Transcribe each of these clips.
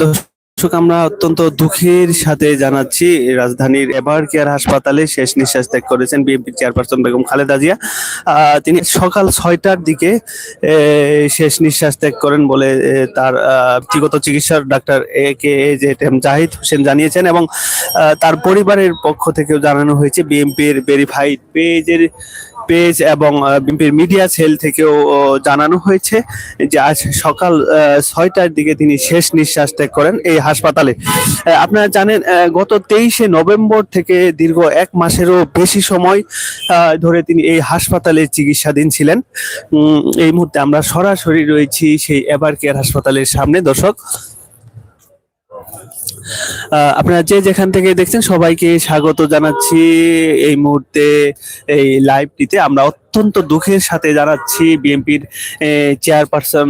দর্শক, আমরা অত্যন্ত দুঃখের সাথে জানাচ্ছি, রাজধানীর এভার কেয়ার হাসপাতালে শেষ নিঃশ্বাস ত্যাগ করেছেন বিএনপি চেয়ারপারসন বেগম খালেদা জিয়া। তিনি সকাল ছয়টার দিকে শেষ নিঃশ্বাস ত্যাগ করেন বলে তার ব্যক্তিগত চিকিৎসক doctor A K A Z M Zahid Hossain জানিয়েছেন এবং তার পরিবারের পক্ষ থেকেও জানানো হয়েছে বিএনপির ভেরিফাইড পেজের পেজ এবং বিএনপির মিডিয়া সেল থেকেও জানানো হয়েছে যে আজ সকাল ছয়টার দিকে তিনি শেষ নিঃশ্বাস ত্যাগ করেন এই হাসপাতালে। আপনারা জানেন গত তেইশে নভেম্বর থেকে দীর্ঘ এক মাসেরও বেশি সময় ধরে তিনি এই হাসপাতালে চিকিৎসাধীন ছিলেন। এই মুহূর্তে আমরা সরাসরি রয়েছি সেই এভার কেয়ার হাসপাতালের সামনে। দর্শক আপনারা যে যেখান থেকে দেখছেন সবাইকে স্বাগত জানাচ্ছি। এই মুহূর্তে এই লাইভটিতে আমরা অত্যন্ত দুঃখের সাথে জানাচ্ছি বিএনপির চেয়ারপারসন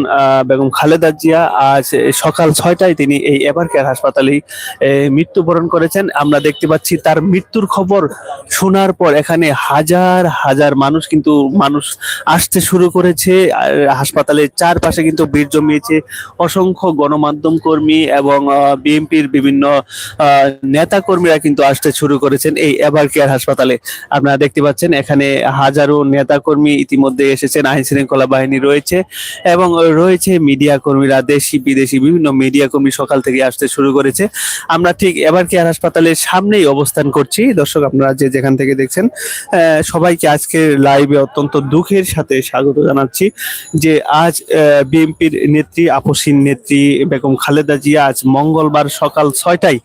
বেগম খালেদা জিয়া। আজ সকাল ছয়টায় তিনি এই এভার কেয়ার হাসপাতালেই মৃত্যুবরণ করেছেন। আমরা দেখতে পাচ্ছি তার মৃত্যুর খবর শোনার পর এখানে হাজার হাজার মানুষ কিন্তু মানুষ আসতে শুরু করেছে। হাসপাতালের চারপাশে কিন্তু ভিড় জমিয়েছে অসংখ্য গণমাধ্যম কর্মী এবং বিএনপির বিভিন্ন নেতা কর্মীরা কিন্তু আসতে শুরু করেছেন এই এভার কেয়ার হাসপাতালে। আপনারা দেখতে পাচ্ছেন এখানে হাজারো নেতা কর্মী ইতিমধ্যে এসেছেন, আইন শৃঙ্খলা বাহিনী রয়েছে এবং রয়েছে মিডিয়া কর্মীরা, দেশি, বিদেশি, বিভিন্ন মিডিয়া কর্মী সকাল থেকে আসতে শুরু করেছে। আমরা ঠিক এবার কেয়ার হাসপাতালের সামনেই অবস্থান করছি। দর্শক, আপনারা যে যেখান থেকে দেখছেন সবাইকে আজকের লাইভে অত্যন্ত দুঃখের সাথে স্বাগত জানাচ্ছি যে আজ বিএনপির নেত্রী, আপসীন নেত্রী বেগম খালেদা জিয়া আজ মঙ্গলবার সকাল ছয়টায়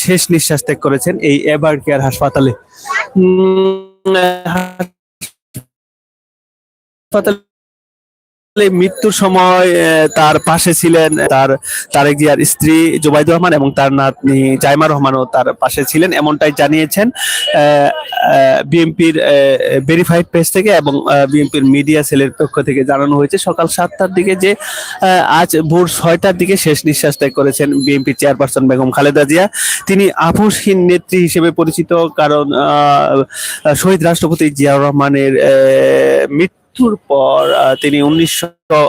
শেষ নিঃশ্বাস ত্যাগ করেছেন এই এভার কেয়ার হাসপাতালে। হাসপাতালে মৃত্যুর সময় তার পাশে ছিলেন তার তারেক জিয়ার স্ত্রী জুবাইদুর রহমান এবং তার নাতনি জাইমা রহমানও তার পাশে ছিলেন এমনটাই জানিয়েছেন বিএনপির ভেরিফাইড পেজ থেকে এবং বিএনপির মিডিয়া সেলের পক্ষ থেকে জানানো হয়েছে সকাল সাতটার দিকে যে আজ ভোর ছয়টার দিকে শেষ নিঃশ্বাস ত্যাগ করেছেন বিএনপি চেয়ারপারসন বেগম খালেদা জিয়া। তিনি আপোষহীন নেত্রী হিসেবে পরিচিত কারণ শহীদ রাষ্ট্রপতি জিয়াউর রহমানের আহ, মৃত্যুর পর তিনি উনিশশো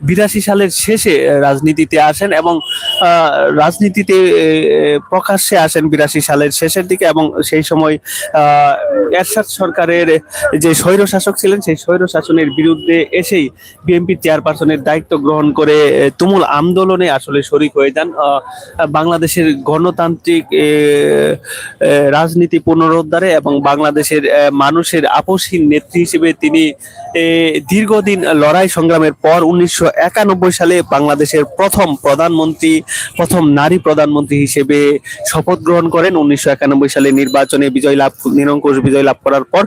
বিরাশি সালের শেষে রাজনীতিতে আসেন এবং রাজনীতিতে প্রকাশ্যে আসেন বিরাশি সালের শেষের দিকে এবং সেই সময় এরশাদ সরকারের যে স্বৈর শাসক ছিলেন, সেই স্বৈর শাসনের বিরুদ্ধে এসেই বিএনপি চেয়ারপারসনের দায়িত্ব গ্রহণ করে তুমুল আন্দোলনে আসলে শরিক হয়ে যান। বাংলাদেশের গণতান্ত্রিক রাজনীতি পুনরুদ্ধারে এবং বাংলাদেশের মানুষের আপসহীন নেত্রী হিসেবে তিনি দীর্ঘদিন লড়াই সংগ্রামের পর উনিশশো একানব্বই সালে বাংলাদেশের প্রথম প্রধানমন্ত্রী, প্রথম নারী প্রধানমন্ত্রী হিসেবে শপথ গ্রহণ করেন। উনিশশো একানব্বই সালে নির্বাচনে বিজয় লাভ, নিরঙ্কুশ বিজয় লাভ করার পর,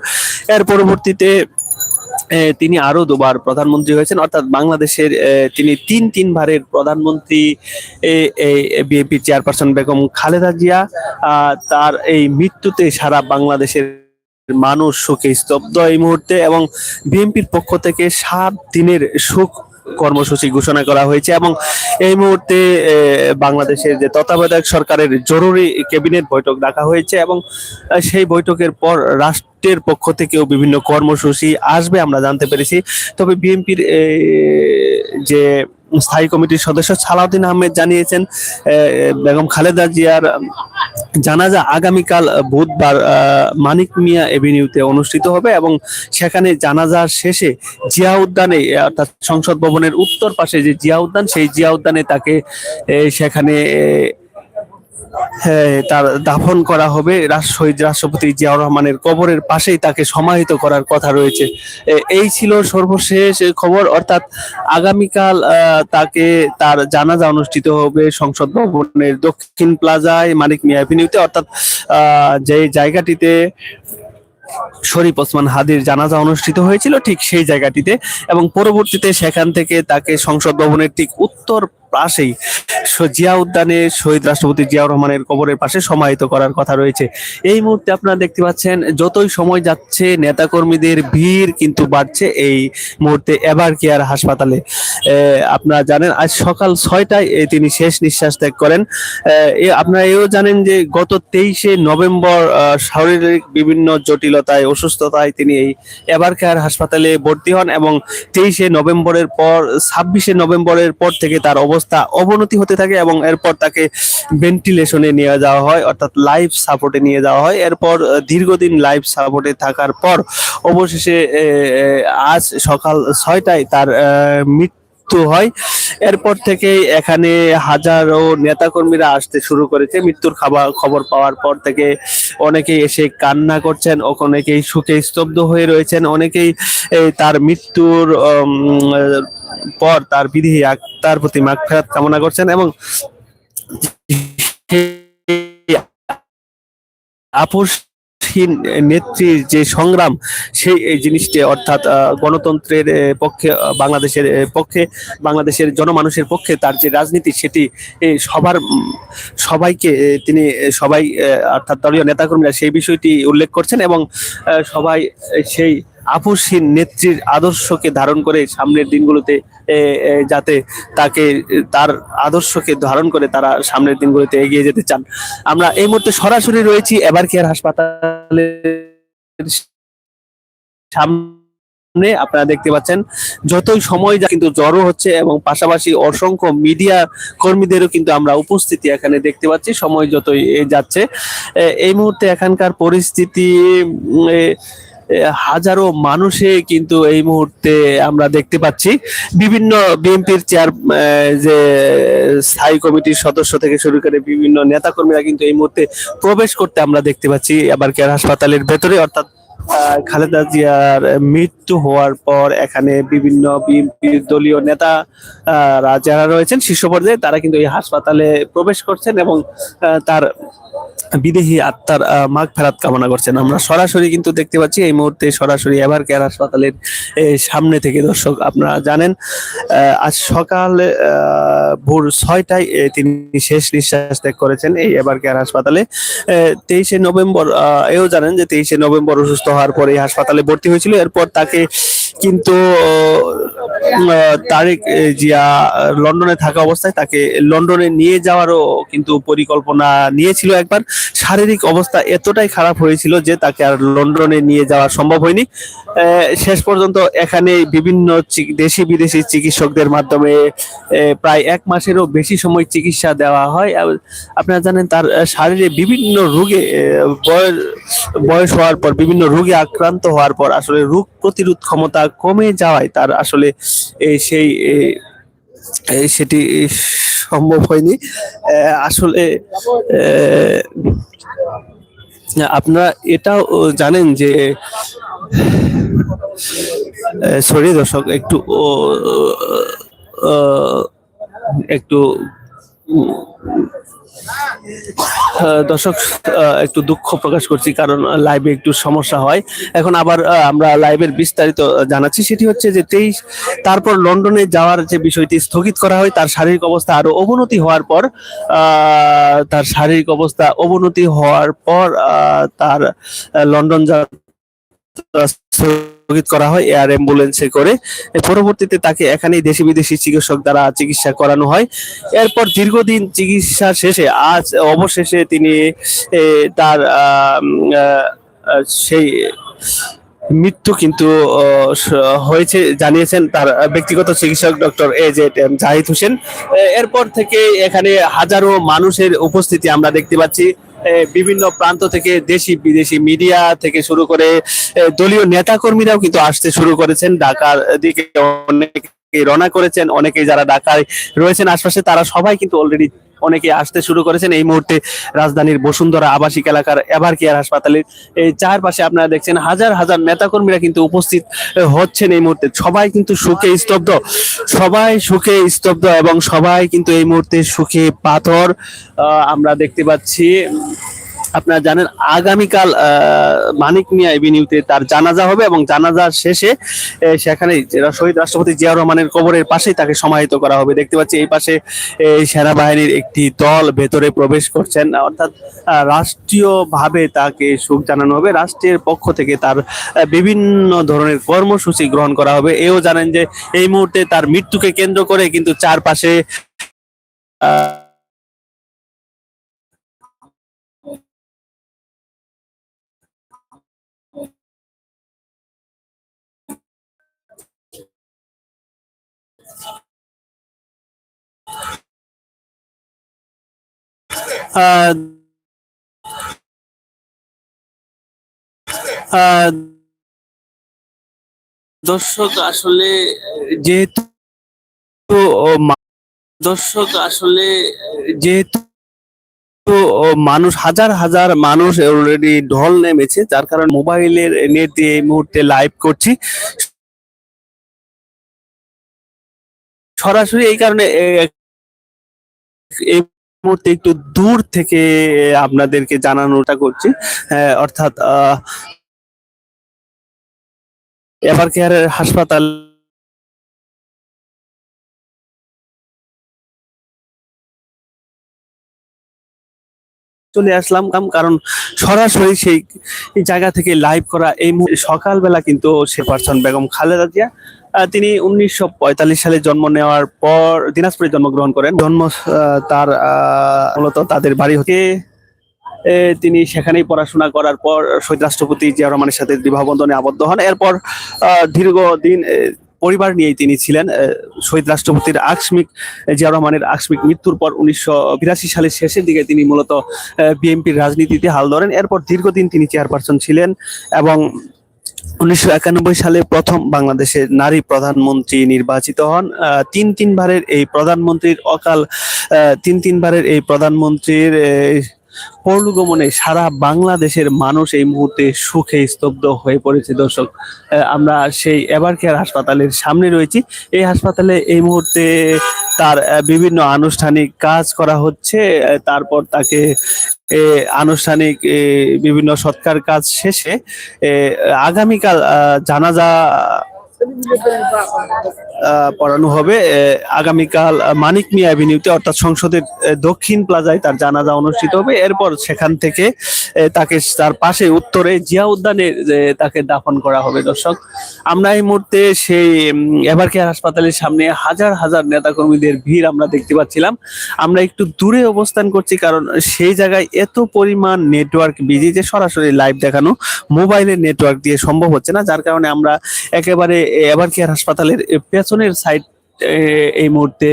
এর পরবর্তীতে তিনি আরও দুবার প্রধানমন্ত্রী হয়েছেন। অর্থাৎ বাংলাদেশের তিনি তিন তিনবারের প্রধানমন্ত্রী বিএনপি চেয়ারপারসন বেগম খালেদা জিয়া তার এই মৃত্যুতে সারা বাংলাদেশের মানুষ শোকে স্তব্ধ এই মুহূর্তে এবং বিএনপির পক্ষ থেকে সাত দিনের শোক কর্মসূচি ঘোষণা করা হয়েছে এবং এই মুহূর্তে বাংলাদেশের যে তত্ত্বাবধায়ক সরকারের জরুরি ক্যাবিনেট বৈঠক ডাকা হয়েছে এবং সেই বৈঠকের পর রাষ্ট্রের পক্ষ থেকেও বিভিন্ন কর্মসূচি আসবে আমরা জানতে পেরেছি। তবে বিএনপির যে স্থায়ী কমিটির সদস্য সালাউদ্দিন আহমেদ জানিয়েছেন বেগম খালেদা জিয়ার জানাজা আগামীকাল বুধবার মানিক মিয়া এভিনিউতে অনুষ্ঠিত হবে এবং সেখানে জানাজার শেষে জিয়া উদ্যানে অর্থাৎ সংসদ ভবনের উত্তর পাশে যে জিয়া উদ্যান সেই জিয়া উদ্যানে তাকে সেখানে তার দাফন করা হবে। শহীদ রাষ্ট্রপতি জিয়াউর রহমানের কবরের পাশেই তাকে সমাহিত করার কথা রয়েছে। এই ছিল সর্বশেষ খবর। অর্থাৎ আগামীকাল তাকে তার জানাজা অনুষ্ঠিত হবে সংসদ ভবনের দক্ষিণ প্লাজায় মানিক মিয়া অ্যাভিনিউতে অর্থাৎ যে জায়গাটিতে শরীফ ওসমান হাদির জানাজা অনুষ্ঠিত হয়েছিল, ঠিক সেই জায়গাটিতে। এবং পরবর্তীতে সেখান থেকে তাকে সংসদ ভবনের ঠিক উত্তর পাশেই জিয়া উদ্যানে শহীদ রাষ্ট্রপতি জিয়াউর রহমানের কবরের পাশে সমাহিত করার কথা রয়েছে। এই মুহূর্তে আপনারা দেখতে পাচ্ছেন, যতই সময় যাচ্ছে, নেতাকর্মীদের ভিড় কিন্তু বাড়ছে এই মুহূর্তে এভার কেয়ার হাসপাতালে। আপনারা জানেন, আজ সকাল ছয়টায় তিনি শেষ নিঃশ্বাস ত্যাগ করেন। আপনারা এও জানেন যে গত তেইশে নভেম্বর শারীরিক বিভিন্ন জটিলতায়, অসুস্থতায় তিনি এই এভার কেয়ার হাসপাতালে ভর্তি হন এবং তেইশে নভেম্বরের পর, ছাব্বিশে নভেম্বরের পর থেকে তার অবস্থা অবনতি হতে থাকে এবং এরপর তাকে ভেন্টিলেশনে নিয়ে যাওয়া হয়, অর্থাৎ লাইফ সাপোর্টে নিয়ে যাওয়া হয়। এরপর দীর্ঘদিন লাইফ সাপোর্টে থাকার পর অবশেষে আজ সকাল ছয়টায় তার মৃত্যু হয়। এরপর থেকে এখানে হাজারো নেতাকর্মীরা আসতে শুরু করেছে। মৃত্যুর খাবার খবর পাওয়ার পর থেকে অনেকেই এসে কান্না করছেন, অনেকেই সুখে স্তব্ধ হয়ে রয়েছেন, অনেকেই তার মৃত্যুর পর তার বিধি আত্মার প্রতি মাগফিরাত কামনা করছেন এবং আপোষহীন নেত্রীর যে সংগ্রাম, সেই এই জিনিসটি অর্থাৎ গণতন্ত্রের পক্ষে বাংলাদেশের পক্ষে, বাংলাদেশের জনমানুষের পক্ষে তার যে রাজনীতি, সেটি সবার সবাইকে তিনি সবাই অর্থাৎ দলীয় নেতাকর্মীরা সেই বিষয়টি উল্লেখ করছেন এবং সবাই সেই আপোষহীন নেত্রীর আদর্শকে ধারণ করে সামনের দিনগুলোতে যাতে তাকে, তার আদর্শকে ধারণ করে তারা সামনের দিনগুলোতে এগিয়ে যেতে চান। আমরা এই মুহূর্তে সরাসরি রয়েছি এবার কেয়ার হাসপাতালের সামনে। আপনারা দেখতে পাচ্ছেন, যতই সময় যা কিন্তু জড়ো হচ্ছে এবং পাশাপাশি অসংখ্য মিডিয়া কর্মীদেরও কিন্তু আমরা উপস্থিতি এখানে দেখতে পাচ্ছি, সময় যতই যাচ্ছে। এই মুহূর্তে এখানকার পরিস্থিতি হাজারো মানুষে কিন্তু এই মুহূর্তে আমরা দেখতে পাচ্ছি। বিভিন্ন বিএনপির চেয়ার যে স্থায়ী কমিটির সদস্য থেকে শুরু করে বিভিন্ন নেতাকর্মীরা কিন্তু এই মুহূর্তে প্রবেশ করতে আমরা দেখতে পাচ্ছি। আবার কেয়ার হাসপাতালের ভেতরে, অর্থাৎ খালেদা জিয়ার মৃত্যু হওয়ার পর এখানে বিভিন্ন বিএনপির দলীয় নেতা যারা রয়েছেন শীর্ষ পর্যায়ে, তারা কিন্তু এই হাসপাতালে প্রবেশ করছেন এবং তার বিদেহী আত্মার মাগ ফেরাত কামনা করছেন। আমরা সরাসরি কিন্তু দেখতে পাচ্ছি এই মুহূর্তে সরাসরি এভার কেয়ার হাসপাতালের সামনে থেকে দর্শক আপনারা জানেন আজ সকাল ভোর ছয়টায় তিনি শেষ নিঃশ্বাস ত্যাগ করেছেন এই এভার কেয়ার হাসপাতালে। তেইশে নভেম্বর এও জানেন যে তেইশে নভেম্বর অসুস্থ হওয়ার পরে হাসপাতালে ভর্তি হয়েছিল। এরপর তাকে কিন্তু তারেক জিয়া লন্ডনে থাকা অবস্থায় তাকে লন্ডনে নিয়ে যাওয়ারও কিন্তু পরিকল্পনা নিয়েছিল একবার। শারীরিক অবস্থা এতটাই খারাপ হয়েছিল যে তাকে আর লন্ডনে নিয়ে যাওয়া সম্ভব হয়নি। শেষ পর্যন্ত এখানে বিভিন্ন দেশি বিদেশি চিকিৎসকদের মাধ্যমে প্রায় এক মাসেরও বেশি সময় চিকিৎসা দেওয়া হয়। আপনারা জানেন তার শারীরে বিভিন্ন রোগে বয়স বয়স হওয়ার পর, বিভিন্ন রোগে আক্রান্ত হওয়ার পর আসলে রোগ প্রতিরোধ ক্ষমতা কমে যাওয়ায় তার আসলে সেই সেটি সম্ভব হয়নি। আসলে আপনারা এটাও জানেন যে সরি দর্শক, একটু একটু দর্শক একটু দুঃখ প্রকাশ করছি কারণ লাইভে একটু সমস্যা হয়। এখন আবার আমরা লাইভের বিস্তারিত জানাচ্ছি। সেটি হচ্ছে যে তেইশ, তারপর লন্ডনে যাওয়ার যে বিষয়টি স্থগিত করা হয়, তার শারীরিক অবস্থা আরও অবনতি হওয়ার পর তার শারীরিক অবস্থা অবনতি হওয়ার পর তার লন্ডন যাওয়ার স্থগিত করা হয়, এয়ার অ্যাম্বুলেন্সে করে। পরবর্তীতে তাকে এখানেই দেশি বিদেশি চিকিৎসক দ্বারা চিকিৎসা করানো হয়। এরপর দীর্ঘদিন চিকিৎসা শেষে, আজ অবশেষে তিনি তার সেই মৃত্যু কিন্তু হয়েছে, জানিয়েছেন তার ব্যক্তিগত চিকিৎসক doctor A Z M Zahid Hossain. এরপর থেকে এখানে হাজারো মানুষের উপস্থিতি আমরা দেখতে পাচ্ছি। বিভিন্ন প্রান্ত থেকে দেশি, বিদেশি মিডিয়া থেকে শুরু করে দলীয় নেতাকর্মীরাও কিন্তু আসতে শুরু করেছেন। ঢাকার দিকে অনেকে রওনা করেছেন অনেকে যারা ঢাকায় রয়েছেন আশপাশে, তারা সবাই কিন্তু অলরেডি অনেকে আসতে শুরু করেছেন। এই মুহূর্তে রাজধানীর বসুন্ধরা আবাসিক এলাকার এভার কেয়ার হাসপাতালের এই চারপাশে আপনারা দেখছেন হাজার হাজার নেতাকর্মীরা কিন্তু উপস্থিত হচ্ছেন এই মুহূর্তে। সবাই কিন্তু সুখে স্তব্ধ। সবাই সুখে স্তব্ধ এবং সবাই কিন্তু এই মুহূর্তে সুখে পাথর আমরা দেখতে পাচ্ছি। আপনারা জানেন আগামীকাল মানিক মিয়া এভিনিউতে তার জানাজা হবে এবং জানাজার শেষে সেখানে শহীদ রাষ্ট্রপতি জিয়া রহমানের কবরের পাশেই তাকে সমাহিত করা হবে। দেখতে পাচ্ছি এই পাশে সেনাবাহিনীর একটি দল ভেতরে প্রবেশ করছেন। অর্থাৎ রাষ্ট্রীয়ভাবে তাকে সুখ জানানো হবে। রাষ্ট্রের পক্ষ থেকে তার বিভিন্ন ধরনের কর্মসূচি গ্রহণ করা হবে। এও জানেন যে এই মুহূর্তে তার মৃত্যুকে কেন্দ্র করে কিন্তু চারপাশে আহ, দর্শক আসলে, যেহেতু দর্শক আসলে, যেহেতু মানুষ, হাজার হাজার মানুষ অলরেডি ঢল নেমেছে, যার কারণে মোবাইলের নেট দিয়ে এই মুহূর্তে লাইভ করছি। সরাসরি এই কারণে মুহূর্তে একটু দূর থেকে আপনাদেরকে জানানোটা করছি। অর্থাৎ এভার কেয়ারের হাসপাতাল চলে আসলাম কাম কারণ সরাসরি সেই জায়গা থেকে লাইভ করা এই সকালবেলা কিন্তু সে পারসন বেগম খালেদা জিয়া তিনি উনিশশো পঁয়তাল্লিশ সালে জন্ম নেওয়ার পর দিনাজপুরে জন্মগ্রহণ করেন। জন্ম তার মূলত তাদের বাড়ি হতে তিনি সেখানেই পড়াশোনা করার পর শহীদ রাষ্ট্রপতি জিয়া রহমানের সাথে বিবাহ বন্ধনে আবদ্ধ হন। এরপর দীর্ঘদিন পরিবার নিয়েই তিনি ছিলেন শহীদ রাষ্ট্রপতির আকস্মিক জিয়া রহমানের আকস্মিক মৃত্যুর পর উনিশশো বিরাশি সালের শেষের দিকে তিনি মূলত বিএনপির রাজনীতিতে হাল ধরেন। এরপর দীর্ঘদিন তিনি চেয়ারপারসন ছিলেন এবং উনিশশো একানব্বই সালে প্রথম বাংলাদেশের নারী প্রধানমন্ত্রী নির্বাচিত হন। তিন তিনবারের এই প্রধানমন্ত্রীর অকাল তিন তিনবারের এই প্রধানমন্ত্রীর পরলোগমনে সারা বাংলাদেশের মানুষ এই মুহূর্তে সুখে স্তব্ধ হয়ে পড়েছে। দর্শক আমরা সেই এভার কেয়ার হাসপাতালের সামনে রয়েছি। এই হাসপাতালে এই মুহূর্তে তার বিভিন্ন আনুষ্ঠানিক কাজ করা হচ্ছে। তারপর তাকে আনুষ্ঠানিক বিভিন্ন সৎকার কাজ শেষে আগামীকাল জানাজা পড়ানো হবে। আগামীকাল মানিক মিয়া অ্যাভিনিউতে অর্থাৎ সংসদের দক্ষিণ প্লাজায় তার জানাজা অনুষ্ঠিত হবে। এরপর সেখান থেকে তাকে তার পাশে উত্তরে জিয়া উদ্যানে তাকে দাফন করা হবে। দর্শক, আমরা এই মুহূর্তে সেই এভার কেয়ার হাসপাতালের সামনে হাজার হাজার নেতাকর্মীদের ভিড় আমরা দেখতে পাচ্ছিলাম। আমরা একটু দূরে অবস্থান করছি, কারণ সেই জায়গায় এত পরিমাণ নেটওয়ার্ক বিজি যে সরাসরি লাইভ দেখানো মোবাইলের নেটওয়ার্ক দিয়ে সম্ভব হচ্ছে না। যার কারণে আমরা একেবারে এভার কেয়ার হাসপাতালের পেছনের সাইড এই মুহূর্তে,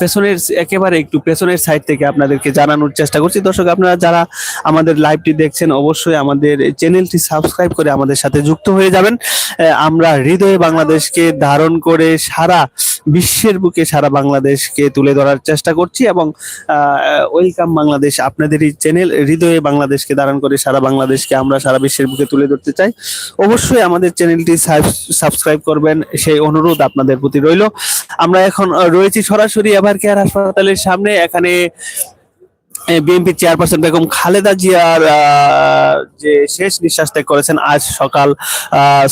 পেছনের একেবারে একটু পেছনের সাইড থেকে আপনাদেরকে জানানোর চেষ্টা করছি। দর্শক, আপনারা যারা আমাদের লাইভটি দেখছেন, অবশ্যই আমাদের চ্যানেলটি সাবস্ক্রাইব করে আমাদের সাথে যুক্ত হয়ে যাবেন। আমরা হৃদয়ে বাংলাদেশকে ধারণ করে সারা বিশ্বের বুকে সারা বাংলাদেশকে তুলে ধরার চেষ্টা করছি এবং ওয়েলকাম বাংলাদেশ আপনাদেরই চ্যানেল, হৃদয়ে বাংলাদেশকে দাঁড়ান করে সারা বাংলাদেশকে আমরা সারা বিশ্বের বুকে তুলে ধরতে চাই। অবশ্যই আমাদের চ্যানেলটি সাবস্ক্রাইব করবেন, সেই অনুরোধ আপনাদের প্রতি রইল। আমরা এখন রয়েছি সরাসরি এভার কেয়ার হাসপাতালের সামনে, এখানে বিএনপি চেয়ারপারসন বেগম খালেদা জিয়ার যে শেষ নিঃশ্বাস ত্যাগ করেছেন আজ সকাল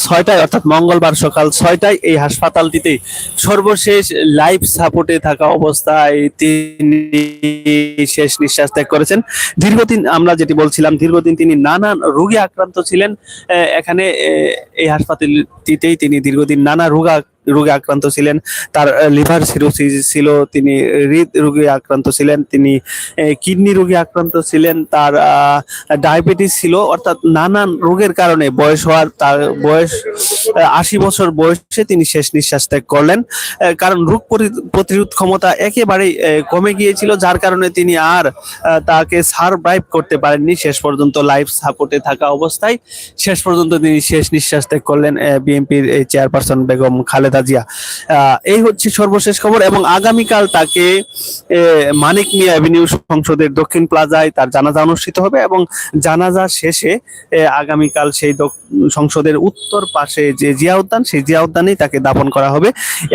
ছয়টায়, অর্থাৎ মঙ্গলবার সকাল ছয়টায় এই হাসপাতালটিতে সর্বশেষ লাইফ সাপোর্টে থাকা অবস্থায় তিনি শেষ নিঃশ্বাস ত্যাগ করেছেন। দীর্ঘদিন আমরা যেটি বলছিলাম, দীর্ঘদিন তিনি নানান রোগে আক্রান্ত ছিলেন। এখানে এই হাসপাতালটিতেই তিনি দীর্ঘদিন নানা রোগা রোগে আক্রান্ত ছিলেন, তার লিভার সিরোসিস ছিল, তিনি হৃদ রোগে আক্রান্ত ছিলেন, তিনি কিডনি রোগে আক্রান্ত ছিলেন, তার ডায়াবেটিস ছিল, অর্থাৎ নানান রোগের কারণে বয়স হওয়ার, তার বয়স আশি বছর বয়সে তিনি শেষ নিঃশ্বাস ত্যাগ করলেন কারণ রোগ পরি- প্রতিরোধ ক্ষমতা একেবারেই কমে গিয়েছিল, যার কারণে তিনি আর তাকে সারভাইভ করতে পারেননি, শেষ পর্যন্ত লাইফ সাপোর্টে থাকা অবস্থায়, শেষ পর্যন্ত তিনি শেষ নিঃশ্বাস ত্যাগ করলেন বিএনপির চেয়ারপারসন বেগম খালেদা জিয়া এই হচ্ছে সর্বশেষ খবর এবং আগামীকাল তাকে মানিক মিয়া অ্যাভিনিউ সংসদের দক্ষিণ প্লাজায় তার জানাজা অনুষ্ঠিত হবে এবং জানাজা শেষে আগামীকাল সেই সংসদের উত্তর পাশে যে জিয়া উদ্যান, সেই জিয়া উদ্যানেই তাকে দাপন করা হবে।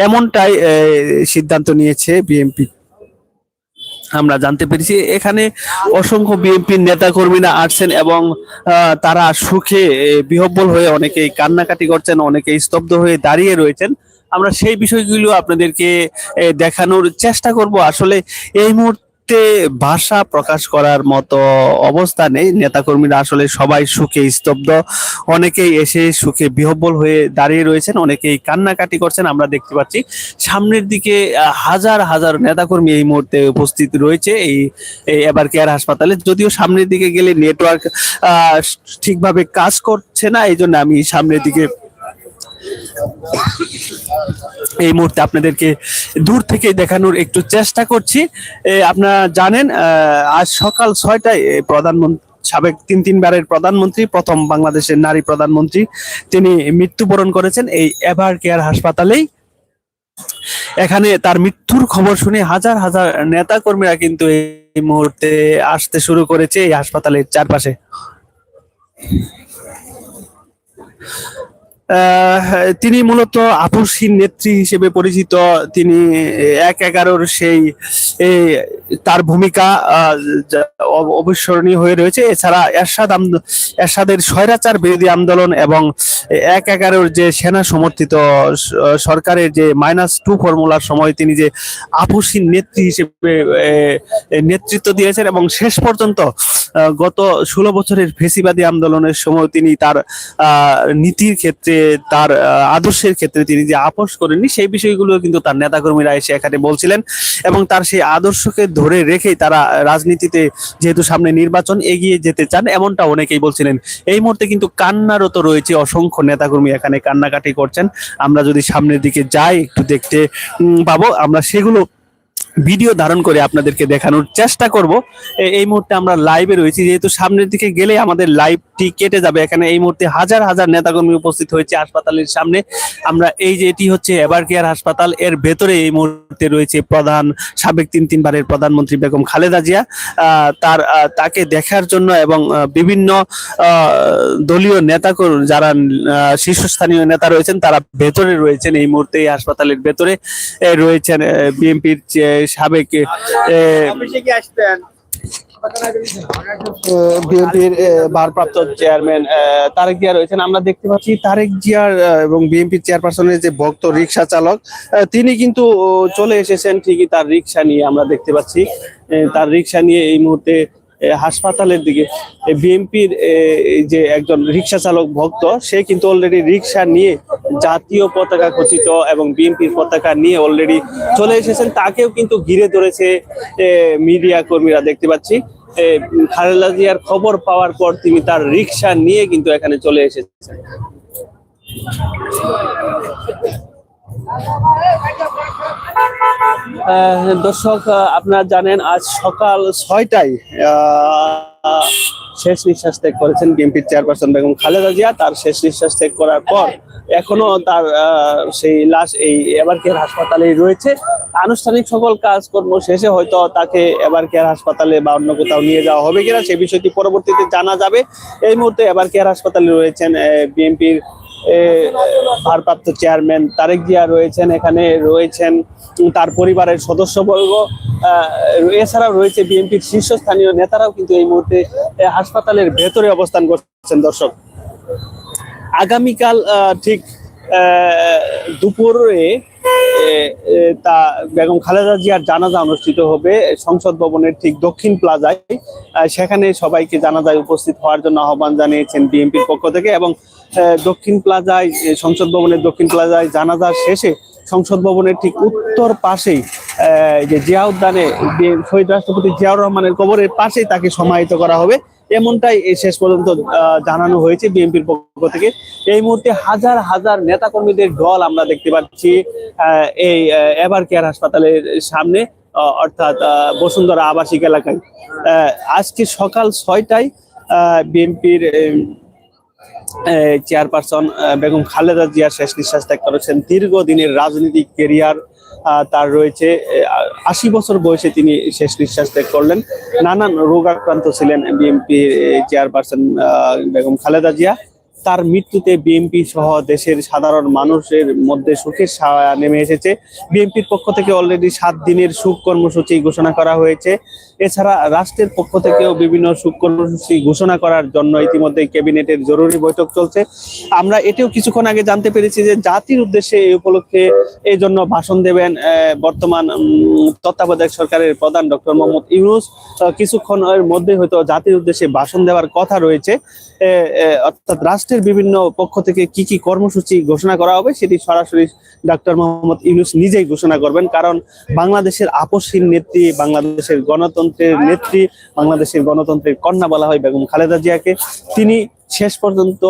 এমনটাই সিদ্ধান্ত নিয়েছে বিএনপি। আমরা জানতে পেরেছি, এখানে অসংখ্য বিএনপির নেতা কর্মীরা আসছেন এবং তারা সুখে বিহব্বল হয়ে অনেকেই কান্নাকাটি করছেন, অনেকেই স্তব্ধ হয়ে দাঁড়িয়ে রয়েছেন। আমরা সেই বিষয়গুলো আপনাদেরকে দেখানোর চেষ্টা করব। আসলে এই মুহূর্তে ভাষা প্রকাশ করার মতো অবস্থা নেই। নেতাকর্মীরা আসলে সবাই সুখে স্তব্ধ। অনেকেই এসে সুখে বিহব্বল হয়ে দাঁড়িয়ে রয়েছেন, অনেকেই কান্নাকাটি করছেন। আমরা দেখতে পাচ্ছি সামনের দিকে হাজার হাজার নেতাকর্মী এই মুহূর্তে উপস্থিত রয়েছে এই এই এবার কেয়ার হাসপাতালে। যদিও সামনের দিকে গেলে নেটওয়ার্ক ঠিকভাবে কাজ করছে না এই জন্য আমি সামনের দিকে এই মুহূর্তে আপনাদেরকে দূর থেকে দেখানোর একটু চেষ্টা করছি। আপনারা জানেন আজ সকাল ছয়টায় প্রধানমন্ত্রী সাবেক তিন তিনবারের প্রধানমন্ত্রী, প্রথম বাংলাদেশের নারী প্রধানমন্ত্রী, তিনি মৃত্যুবরণ করেছেন এই এভার কেয়ার হাসপাতালেই। এখানে তার মৃত্যুর খবর শুনে হাজার হাজার নেতা কর্মীরা কিন্তু এই মুহূর্তে আসতে শুরু করেছে এই হাসপাতালের চারপাশে। তিনি মূলত আপসহীন নেত্রী হিসেবে পরিচিত। তিনি এক এগারোর সেই তার ভূমিকা অবিস্মরণীয় হয়ে রয়েছে। এছাড়া এরশাদ এরশাদের স্বৈরাচার বিরোধী আন্দোলন এবং এক এগারোর যে সেনা সমর্থিত সরকারের যে মাইনাস টু ফর্মুলার সময় তিনি যে আপসহীন নেত্রী হিসেবে নেতৃত্ব দিয়েছেন এবং শেষ পর্যন্ত গত ষোলো বছরের ফেসিবাদী আন্দোলনের সময় তিনি তার নীতির ক্ষেত্রে তার আদর্শের ক্ষেত্রে তিনি যে আপোষ করেননি, সেই বিষয়গুলো কিন্তু তার নেতাকর্মীরা এসে এখানে বলছিলেন এবং তার সেই আদর্শকে ধরে রেখেই তারা রাজনীতিতে যেহেতু সামনে নির্বাচন এগিয়ে যেতে চান, এমনটা অনেকেই বলছিলেন। এই মুহূর্তে কিন্তু কান্নারত রয়েছে অসংখ্য নেতাকর্মী এখানে কান্নাকাটি করছেন। আমরা যদি সামনের দিকে যাই, একটু দেখতে পাবো। আমরা সেগুলো ভিডিও ধারণ করে আপনাদেরকে দেখানোর চেষ্টা করব। এই মুহূর্তে আমরা লাইভে রয়েছি, যেহেতু সামনের দিকে গেলে আমাদের লাইভটি কেটে যাবে। এখানে এই মুহূর্তে হাজার হাজার নেতাকর্মী উপস্থিত হয়েছে হাসপাতালের সামনে। আমরা এই যে এটি হচ্ছে এবার কেয়ার হাসপাতাল, এর ভেতরে এই মুহূর্তে রয়েছে প্রধান, সাবেক তিন তিনবারের প্রধানমন্ত্রী বেগম খালেদা জিয়া। তার তাকে দেখার জন্য এবং বিভিন্ন দলীয় নেতা যারা শীর্ষস্থানীয় নেতা রয়েছেন, তারা ভেতরে রয়েছেন এই মুহূর্তে এই হাসপাতালের ভেতরে। রয়েছেন বিএনপির সাবেক বিএনপির ভারপ্রাপ্ত চেয়ারম্যান আহ, তারেক জিয়া রয়েছেন। আমরা দেখতে পাচ্ছি তারেক জিয়ার আহ, এবং বিএনপির চেয়ারপারসনের যে ভক্ত রিক্সা চালক আহ, তিনি কিন্তু চলে এসেছেন। ঠিকই তার রিক্সা নিয়ে আমরা দেখতে পাচ্ছি। তার রিক্সা নিয়ে এই মুহূর্তে হাসপাতালের দিকে। বিএনপির যে একজন রিক্সা চালক ভক্ত, সে কিন্তু অলরেডি রিক্সা নিয়ে জাতীয় পতাকা খচিত এবং বিএনপির পতাকা নিয়ে অলরেডি চলে এসেছেন। তাকেও কিন্তু ঘিরে ধরেছে মিডিয়া কর্মীরা দেখতে পাচ্ছি। খালেদা জিয়ার খবর পাওয়ার পর তিনি তার রিক্সা নিয়ে কিন্তু এখানে চলে এসেছেন। দর্শক আপনারা জানেন, আজ সকাল ছয়টায় শেষ নিঃশ্বাস ত্যাগ করেছেন বিএনপির চেয়ারপারসন বেগম খালেদা জিয়া। তার শেষ নিঃশ্বাস ত্যাগ করার পর এখনও তার সেই লাশ এই এবার কেয়ার হাসপাতালেই রয়েছে। আনুষ্ঠানিক সকল কাজকর্ম শেষে হয়তো তাকে এবার কেয়ার হাসপাতালে বা অন্য কোথাও নিয়ে যাওয়া হবে কিনা সেই বিষয়টি পরবর্তীতে জানা যাবে। এই মুহূর্তে এবার কেয়ার হাসপাতালে রয়েছেন বিএনপির ভারপ্রাপ্ত চেয়ারম্যান তারেক জিয়া রয়েছেন, এখানে রয়েছেন তার পরিবারের সদস্যবর্গ এছাড়াও রয়েছে বিএনপির শীর্ষস্থানীয় নেতারাও কিন্তু এই মুহূর্তে হাসপাতালের ভেতরে অবস্থান করছেন দর্শক। আগামীকাল ঠিক দুপুরে তা বেগম খালেদা জিয়ার জানাজা অনুষ্ঠিত হবে সংসদ ভবনের ঠিক দক্ষিণ প্লাজায়। সেখানে সবাইকে জানাজায় উপস্থিত হওয়ার জন্য আহ্বান জানিয়েছেন বিএনপির পক্ষ থেকে এবং দক্ষিণ প্লাজায় সংসদ ভবনের দক্ষিণ প্লাজায় জানাজা শেষে সংসদ ভবনের ঠিক উত্তর পাশেই যে জিয়া উদ্যানে শহীদ রাষ্ট্রপতি জিয়াউর রহমানের কবরের পাশেই তাকে সমাহিত করা হবে। এমনটাই শেষ পর্যন্ত জানানো হয়েছে বিএনপির পক্ষ থেকে। এই মুহূর্তে হাজার হাজার নেতাকর্মীদের দল আমরা দেখতে পাচ্ছি এই এভার কেয়ার হাসপাতালের সামনে অর্থাৎ বসুন্ধরা আবাসিক এলাকায়। আজকে সকাল ছয়টায় বিএনপির চেয়ারপারসন বেগম খালেদা জিয়া শেষ নিঃশ্বাস ত্যাগ করেছেন। দীর্ঘদিনের রাজনৈতিক কেরিয়ার তার রয়েছে আশি বছর বয়সে তিনি শেষ নিঃশ্বাস ত্যাগ করলেন। নানান রোগাক্রান্ত ছিলেন বিএনপি চেয়ারপারসন বেগম খালেদা জিয়া। তার মৃত্যুতে বিএনপি সহ দেশের সাধারণ মানুষের মধ্যে সুখের ছায়া নেমে এসেছে। বিএনপির পক্ষ থেকে অলরেডি সাত দিনের সুখ কর্মসূচি ঘোষণা করা হয়েছে। এছাড়া রাষ্ট্রের পক্ষ থেকেও বিভিন্ন সুখ কর্মসূচি ঘোষণা করার জন্য ইতিমধ্যে ক্যাবিনেটের জরুরি বৈঠক চলছে। আমরা এটিও কিছুক্ষণ আগে জানতে পেরেছি যে জাতির উদ্দেশ্যে এই উপলক্ষে এই জন্য ভাষণ দেবেন বর্তমান তত্ত্বাবধায়ক সরকারের প্রধান ডক্টর মোহাম্মদ ইউনুস। কিছুক্ষণের মধ্যে হয়তো জাতির উদ্দেশ্যে ভাষণ দেওয়ার কথা রয়েছে। অর্থাৎ রাষ্ট্রের বিভিন্ন পক্ষ থেকে কি কি কর্মসূচি ঘোষণা করা হবে সেটি সরাসরি ডক্টর মোহাম্মদ ইউনুস নিজেই ঘোষণা করবেন। কারণ বাংলাদেশের আপসহীন নেত্রী, বাংলাদেশের গণতন্ত্রের নেত্রী, বাংলাদেশের গণতন্ত্রের কন্যা বলা হয় বেগম খালেদা জিয়াকে। তিনি শেষ পর্যন্ত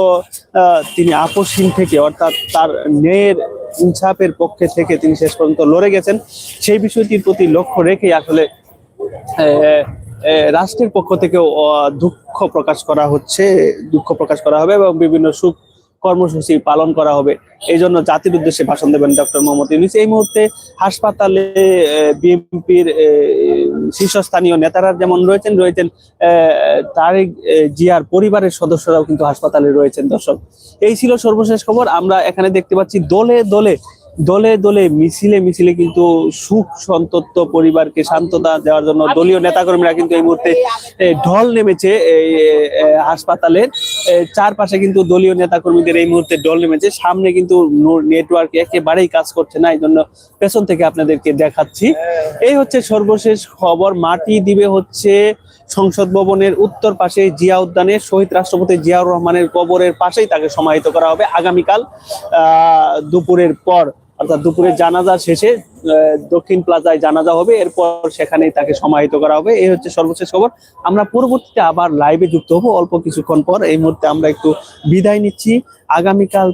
তিনি আপসহীন থেকে, অর্থাৎ তার ন্যায়ের ইনসাফের পক্ষে থেকে তিনি শেষ পর্যন্ত লড়ে গেছেন। সেই বিষয়টির প্রতি লক্ষ্য রেখে আসলে রাষ্ট্রের পক্ষ থেকেও দুঃখ প্রকাশ করা হচ্ছে, দুঃখ প্রকাশ করা হবে এবং বিভিন্ন সুখ কর্মসূচি পালন করা হবে। এই জন্য জাতির উদ্দেশ্যে ভাষণ দেবেন ডক্টর মোহাম্মদ ইউনুস। এই মুহূর্তে হাসপাতালে বিএনপির শীর্ষস্থানীয় নেতারা যেমন রয়েছেন রয়েছেন তারেক জিয়ার পরিবারের সদস্যরাও কিন্তু হাসপাতালে রয়েছেন, দর্শক। এই ছিল সর্বশেষ খবর। আমরা এখানে দেখতে পাচ্ছি দলে দলে দলে দলে মিছিলে মিছিলে কিন্তু সুখ সন্তপ্ত পরিবারকে সান্ত্বনা দেওয়ার জন্য দলীয় নেতাকর্মীরা কিন্তু এই মুহূর্তে ঢল নেমেছে এই হাসপাতালের চারপাশে কিন্তু দলীয় নেতাকর্মীদের এই মুহূর্তে ঢল নেমেছে। সামনে কিন্তু নেটওয়ার্ক একেবারেই কাজ করছে না এই জন্য পেছন থেকে আপনাদেরকে দেখাচ্ছি। এই হচ্ছে সর্বশেষ খবর। মাটি দিবে হচ্ছে সংসদ ভবনের উত্তর পাশে জিয়া উদ্যানে। শহীদ রাষ্ট্রপতি জিয়াউর রহমানের কবরের পাশেই তাকে সমাহিত করা হবে আগামীকাল আহ, দুপুরের পর। অর্থাৎ দুপুরে জানাজা শেষে দক্ষিণ প্লাজায় জানাজা হবে, এরপর সেখানেই তাকে সমাহিত করা হবে। এই হচ্ছে সর্বশেষ খবর। আমরা পরবর্তীতে আবার লাইভে যুক্ত হব অল্প কিছুক্ষণ পর। এই মুহূর্তে আমরা একটু বিদায় নিচ্ছি। আগামীকাল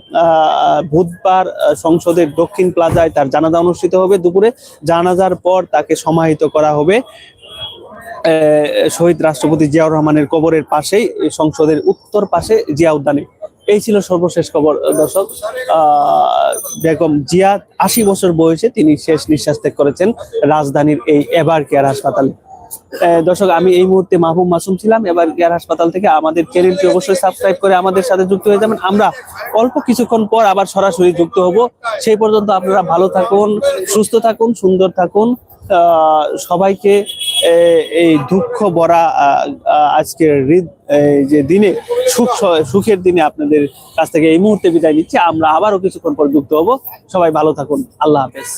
বুধবার সংসদের দক্ষিণ প্লাজায় তার জানাজা অনুষ্ঠিত হবে দুপুরে। জানাজার পর তাকে সমাহিত করা হবে শহীদ রাষ্ট্রপতি জিয়াউর রহমানের কবরের পাশেই সংসদের উত্তর পাশে জিয়া উদ্যানে এই ছিল সর্বশেষ খবর দর্শক। বেগম জিয়া আশি বছর বয়সে তিনি শেষ নিঃশ্বাস ত্যাগ করেছেন রাজধানীর এই এবার কেয়ার হাসপাতালে। দর্শক আমি এই মুহূর্তে মাহবুব মাসুম ছিলাম। এবার কেয়ার হাসপাতাল থেকে আমাদের চ্যানেলটি অবশ্যই সাবস্ক্রাইব করে আমাদের সাথে যুক্ত হয়ে যাবেন। আমরা অল্প কিছুক্ষণ পর আবার সরাসরি যুক্ত হব। সেই পর্যন্ত আপনারা ভালো থাকুন সুস্থ থাকুন সুন্দর থাকুন। সবাইকে এই দুঃখ আহ, আজকের হৃদ- যে দিনে সুখ সুখের দিনে আপনাদের কাছ থেকে এই মুহূর্তে বিদায় নিচ্ছি। আমরা আবারও কিছুক্ষণ পর যুক্ত হব। সবাই ভালো থাকুন। আল্লাহ হাফেজ।